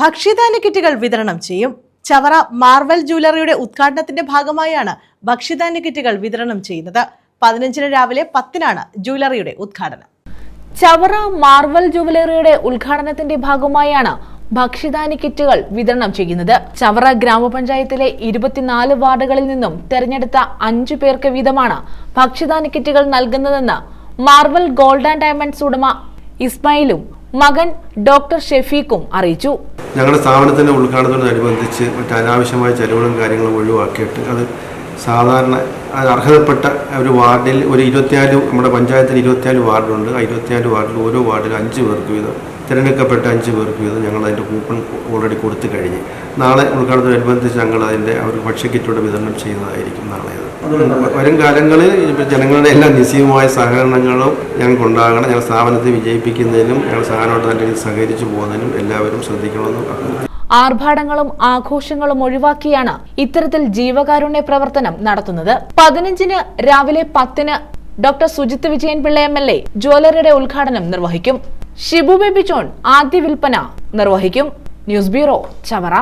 ഭക്ഷ്യധാന്യ കിറ്റുകൾ വിതരണം ചെയ്യും. ചവറ മാർവൽ ജ്വല്ലറിയുടെ ഉദ്ഘാടനത്തിന്റെ ഭാഗമായാണ് ഭക്ഷ്യധാന്യ കിറ്റുകൾ വിതരണം ചെയ്യുന്നത്. പതിനഞ്ചിന് രാവിലെ പത്തിനാണ് ജ്വല്ലറിയുടെ ഉദ്ഘാടനം. ചവറ മാർവൽ ജുവലറിയുടെ ഉദ്ഘാടനത്തിന്റെ ഭാഗമായാണ് ഭക്ഷ്യധാന്യ കിറ്റുകൾ വിതരണം ചെയ്യുന്നത്. ചവറ ഗ്രാമപഞ്ചായത്തിലെ ഇരുപത്തിനാല് വാർഡുകളിൽ നിന്നും തെരഞ്ഞെടുത്ത അഞ്ചു പേർക്ക് വീതമാണ് ഭക്ഷ്യധാന്യ കിറ്റുകൾ നൽകുന്നതെന്ന് മാർവൽ ഗോൾഡ് ആൻഡ് ഡയമണ്ട്സ് ഉടമ ഇസ്മായിലും മകൻ ഡോക്ടർ ഷെഫീഖും അറിയിച്ചു. ഞങ്ങളുടെ സ്ഥാപനത്തിന്റെ ഉദ്ഘാടനത്തോടനുബന്ധിച്ച് മറ്റ് അനാവശ്യമായ ചെലവുകളും കാര്യങ്ങളും ഒഴിവാക്കിയിട്ട് അത് സാധാരണ അർഹതപ്പെട്ട ഒരു വാർഡിൽ ഒരു ഇരുപത്തിനാല് നമ്മുടെ പഞ്ചായത്തിൽ ഇരുപത്തിനാല് വാർഡുണ്ട്. ആ ഇരുപത്തിനാല് വാർഡിൽ ഓരോ വാർഡിൽ അഞ്ച് പേർക്ക് വീതം തിരഞ്ഞെടുക്കപ്പെട്ട അഞ്ച് പേർക്ക് വീതം ഞങ്ങൾ അതിന്റെ കൂപ്പൺ ഓൾറെഡി കൊടുത്തു കഴിഞ്ഞ്. നാളെ ഉദ്ഘാടനത്തോടനുബന്ധിച്ച് ഞങ്ങൾ അതിന്റെ അവർക്ക് ഭക്ഷ്യക്കിറ്റോടെ വിതരണം ചെയ്യുന്നതായിരിക്കും നാളെ വരും കാലങ്ങളിൽ ഇപ്പോൾ ജനങ്ങളുടെ എല്ലാ നിശ്ചയമായ സഹകരണങ്ങളും ഞങ്ങൾക്ക് ഉണ്ടാകണം. ഞങ്ങൾ സ്ഥാപനത്തെ വിജയിപ്പിക്കുന്നതിനും ഞങ്ങൾ സ്ഥാപനമായിട്ട് നല്ല രീതിയിൽ സഹകരിച്ചു പോകുന്നതിനും എല്ലാവരും ശ്രദ്ധിക്കണമെന്ന് അഭ്യർത്ഥിക്കുന്നു. ആർഭാടങ്ങളും ആഘോഷങ്ങളും ഒഴിവാക്കിയാണ് ഇത്തരത്തിൽ ജീവകാരുണ്യ പ്രവർത്തനം നടത്തുന്നത്. പതിനഞ്ചിന് രാവിലെ പത്തിന് doctor Sujith Vijayan Pillai M L A ജ്വല്ലറിയുടെ ഉദ്ഘാടനം നിർവഹിക്കും. ഷിബു ബേബി ജോൺ ആദ്യ വിൽപ്പന നിർവഹിക്കും. News bureau Chavara.